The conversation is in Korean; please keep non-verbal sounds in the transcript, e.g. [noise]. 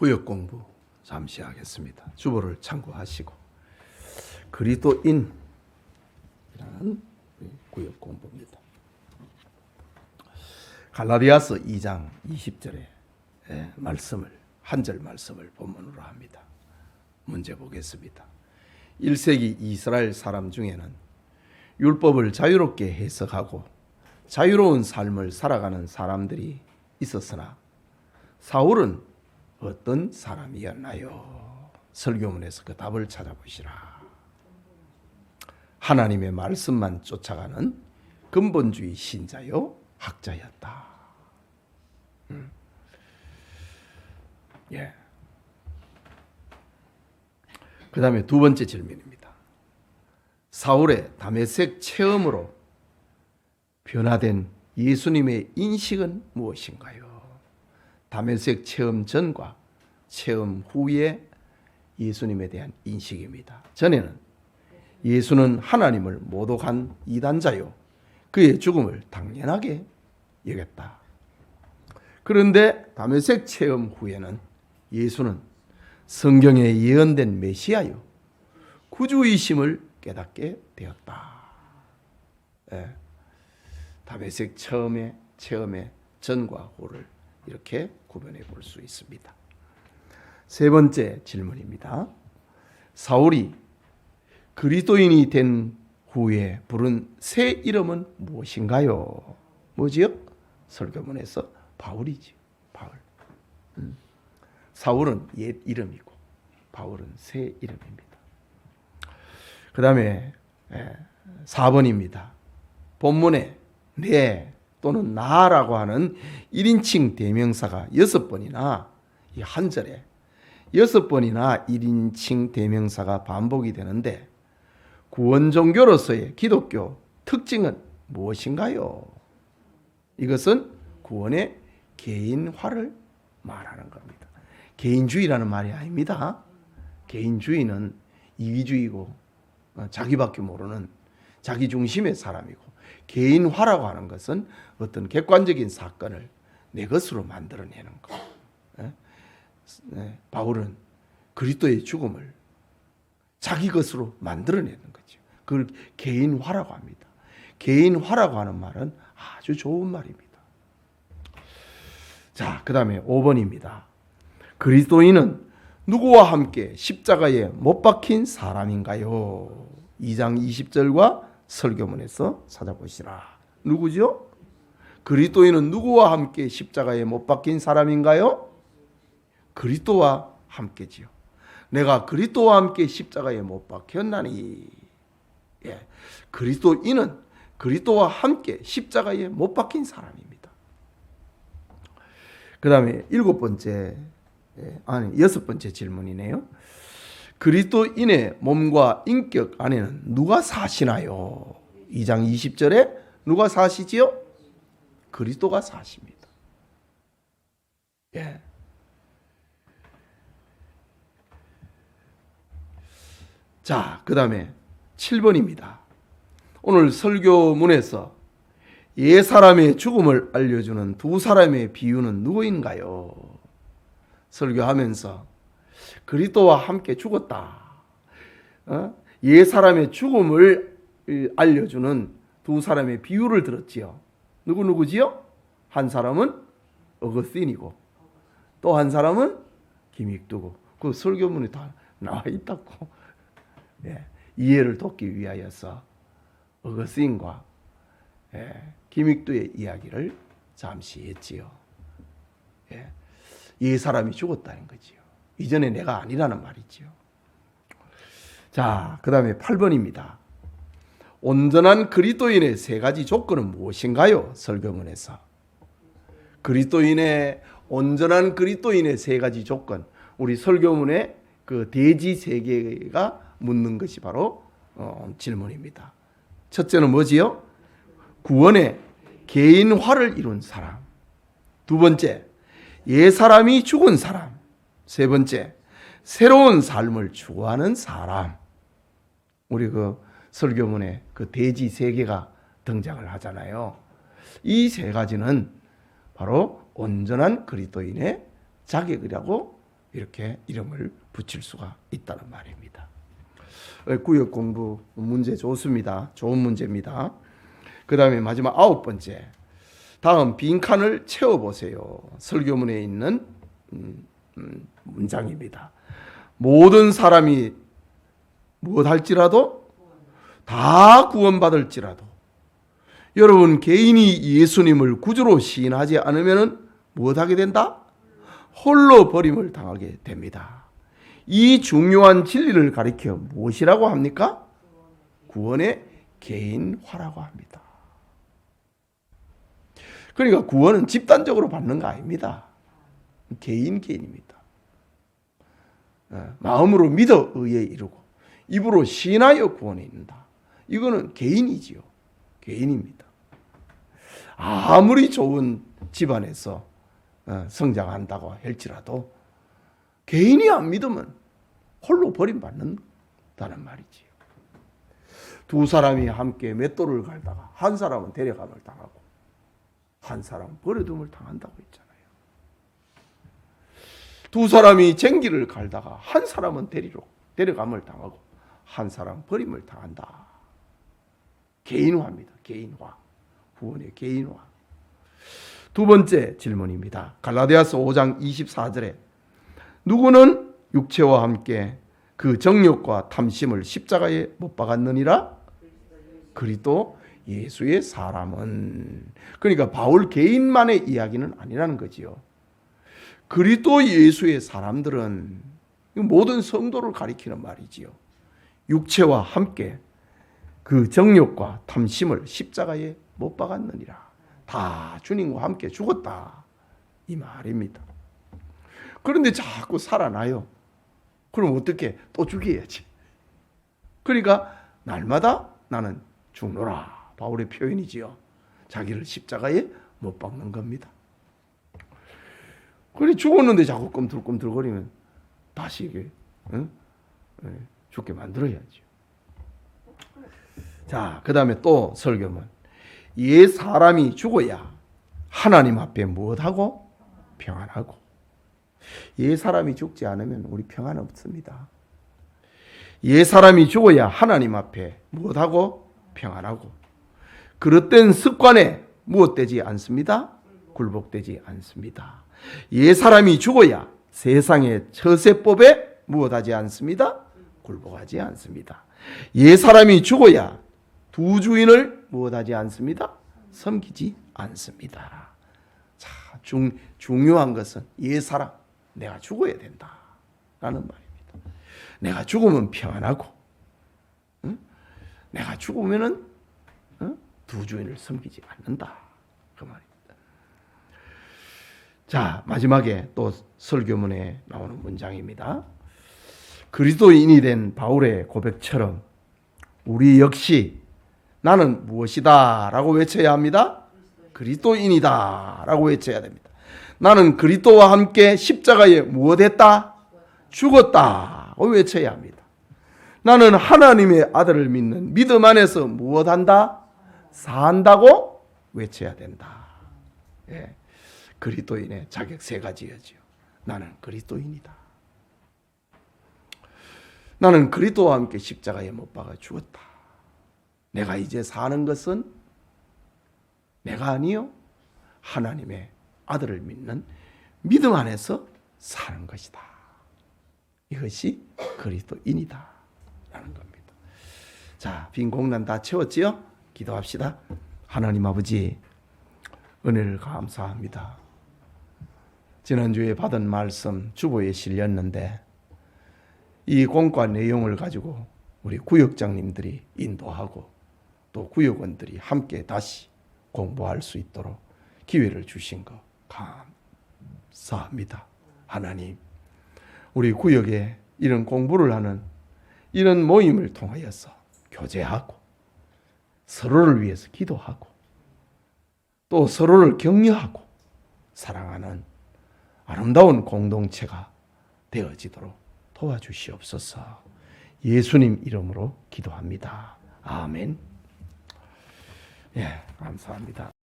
구역 공부 잠시 하겠습니다. 주보를 참고하시고 그리스도인이라는 구역 공부입니다. 갈라디아서 2장 20절의 말씀을 한 절 말씀을 본문으로 합니다. 문제 보겠습니다. 1세기 이스라엘 사람 중에는 율법을 자유롭게 해석하고 자유로운 삶을 살아가는 사람들이 있었으나 사울은 어떤 사람이었나요? 설교문에서 그 답을 찾아보시라. 하나님의 말씀만 쫓아가는 근본주의 신자요 학자였다. 음. 예. 그 다음에 두 번째 질문입니다. 사울의 담에색 체험으로 변화된 예수님의 인식은 무엇인가요? 담에색 체험 전과 체험 후의 예수님에 대한 인식입니다. 전에는 예수는 하나님을 모독한 이단자요. 그의 죽음을 당연하게 여겼다. 그런데 담에색 체험 후에는 예수는 성경에 예언된 메시아요. 구주이심을 깨닫게 되었다. 예. 담에색 처음에 체험의 전과 후를 이렇게 구분해 볼 수 있습니다. 세 번째 질문입니다. 사울이 그리스도인이 된 후에 부른 새 이름은 무엇인가요? 뭐지요? 설교문에서 바울이지. 바울. 음. 사울은 옛 이름이고 바울은 새 이름입니다. 그 다음에 4번입니다. 본문에 내 또는 나라고 하는 1인칭 대명사가 6번이나 한 절에 6번이나 1인칭 대명사가 반복이 되는데 구원 종교로서의 기독교 특징은 무엇인가요? 이것은 구원의 개인화를 말하는 겁니다. 개인주의라는 말이 아닙니다. 개인주의는 이기주의고 어, 자기밖에 모르는 자기 중심의 사람이고 개인화라고 하는 것은 어떤 객관적인 사건을 내 것으로 만들어내는 것. 예? 네, 바울은 그리스도의 죽음을 자기 것으로 만들어내는 거죠. 그걸 개인화라고 합니다. 개인화라고 하는 말은 아주 좋은 말입니다. 자, 그 다음에 5번입니다. 그리스도인은 누구와 함께 십자가에 못 박힌 사람인가요? 2장 20절과 설교문에서 찾아보시라. 누구죠? 그리스도인은 누구와 함께 십자가에 못 박힌 사람인가요? 그리스도와 함께지요. 내가 그리스도와 함께 십자가에 못 박혔나니. 예. 그리스도인은 그리스도와 함께 십자가에 못 박힌 사람입니다. 그 다음에 일곱 번째, 예, 아니, 여섯 번째 질문이네요. 그리스도인의 몸과 인격 안에는 누가 사시나요? 2장 20절에 누가 사시지요? 그리스도가 사십니다. 예. 자, 그 다음에 7번입니다. 오늘 설교문에서 예 사람의 죽음을 알려주는 두 사람의 비유는 누구인가요? 설교하면서 그리스도와 함께 죽었다. 어? 예 사람의 죽음을 알려주는 두 사람의 비유를 들었지요. 누구 누구지요? 한 사람은 어거스틴이고 또 한 사람은 김익두고 그 설교문에 다 나와 있다고 [laughs] 예, 이해를 돕기 위하여서 어거스틴과 예, 김익두의 이야기를 잠시 했지요. 예, 이 사람이 죽었다는 거지요. 이전에 내가 아니라는 말이지요. 자, 그 다음에 8번입니다. 온전한 그리스도인의 세 가지 조건은 무엇인가요? 설교문에서. 그리스도인의 온전한 그리스도인의 세 가지 조건. 우리 설교문에 그 대지 세 개가 묻는 것이 바로 어, 질문입니다. 첫째는 뭐지요? 구원의 개인화를 이룬 사람. 두 번째, 예 사람이 죽은 사람. 세 번째, 새로운 삶을 추구하는 사람. 우리 그 설교문에 그 대지 세 개가 등장을 하잖아요. 이 세 가지는 바로 온전한 그리스도인의 자격이라고 이렇게 이름을 붙일 수가 있다는 말입니다. 어, 구역 공부 문제 좋습니다. 좋은 문제입니다. 그 다음에 마지막 아홉 번째. 다음 빈칸을 채워보세요. 설교문에 있는 음, 음, 문장입니다. 모든 사람이 무엇 할지라도 다 구원받을지라도 여러분 개인이 예수님을 구주로 시인하지 않으면 무엇 하게 된다? 홀로 버림을 당하게 됩니다. 이 중요한 진리를 가리켜 무엇이라고 합니까? 구원의 개인화라고 합니다. 그러니까 구원은 집단적으로 받는 거 아닙니다. 개인 개인입니다. 어, 마음으로 믿어 의에 이르고 입으로 신하여 구원에 이른다. 이거는 개인이지요. 개인입니다. 아무리 좋은 집안에서 어, 성장한다고 할지라도 개인이 안 믿으면 홀로 버림받는다는 말이지요. 두 사람이 함께 맷돌을 갈다가 한 사람은 데려감을 당하고 한 사람은 버려둠을 당한다고 했잖아요. 두 사람이 쟁기를 갈다가 한 사람은 데리러 데려감을 당하고 한 사람 버림을 당한다. 개인화입니다. 개인화. 구원의 개인화. 두 번째 질문입니다. 갈라디아서 5장 24절에 누구는 육체와 함께 그 정욕과 탐심을 십자가에 못 박았느니라? 그리스도 예수의 사람은 그러니까 바울 개인만의 이야기는 아니라는 거지요. 그리스도 예수의 사람들은 모든 성도를 가리키는 말이지요. 육체와 함께 그 정욕과 탐심을 십자가에 못 박았느니라. 다 주님과 함께 죽었다. 이 말입니다. 그런데 자꾸 살아나요. 그럼 어떻게 또 죽여야지. 그러니까 날마다 나는 죽노라. 바울의 표현이지요. 자기를 십자가에 못 박는 겁니다. 그래 죽었는데 자꾸 꿈틀꿈틀거리면 다시 이게 응? 예, 죽게 만들어야죠. 자, 그 다음에 또 설교문. 옛 사람이 죽어야 하나님 앞에 무엇하고? 평안하고. 옛 사람이 죽지 않으면 우리 평안 없습니다. 옛 사람이 죽어야 하나님 앞에 무엇하고? 평안하고. 그릇된 습관에 무엇되지 않습니다? 굴복되지 않습니다. 옛 사람이 죽어야 세상의 처세법에 무엇하지 않습니다? 굴복하지 않습니다. 옛 사람이 죽어야 두 주인을 무엇하지 않습니다? 섬기지 않습니다. 자, 중, 중요한 것은 옛 사람, 내가 죽어야 된다. 라는 말입니다. 내가 죽으면 평안하고, 응? 내가 죽으면은, 응? 두 주인을 섬기지 않는다. 그 말입니다. 자, 마지막에 또 설교문에 나오는 문장입니다. 그리스도인이 된 바울의 고백처럼 우리 역시 나는 무엇이다 라고 외쳐야 합니다. 그리스도인이다 라고 외쳐야 됩니다. 나는 그리스도와 함께 십자가에 무엇했다? 죽었다 고 외쳐야 합니다. 나는 하나님의 아들을 믿는 믿음 안에서 무엇한다? 산다고 외쳐야 된다. 예. 그리스도인의 자격 세 가지였지요. 나는 그리스도인이다. 나는 그리스도와 함께 십자가에 못 박아 죽었다. 내가 이제 사는 것은 내가 아니요 하나님의 아들을 믿는 믿음 안에서 사는 것이다. 이것이 그리스도인이다. 라는 겁니다. 자, 빈 공간 다 채웠지요? 기도합시다. 하나님 아버지, 은혜를 감사합니다. 지난주에 받은 말씀 주보에 실렸는데, 이 공과 내용을 가지고 우리 구역장님들이 인도하고 또 구역원들이 함께 다시 공부할 수 있도록 기회를 주신 것 감사합니다. 하나님, 우리 구역에 이런 공부를 하는 이런 모임을 통하여서 교제하고 서로를 위해서 기도하고 또 서로를 격려하고 사랑하는 아름다운 공동체가 되어지도록 도와주시옵소서. 예수님 이름으로 기도합니다. 아멘. 예, 감사합니다.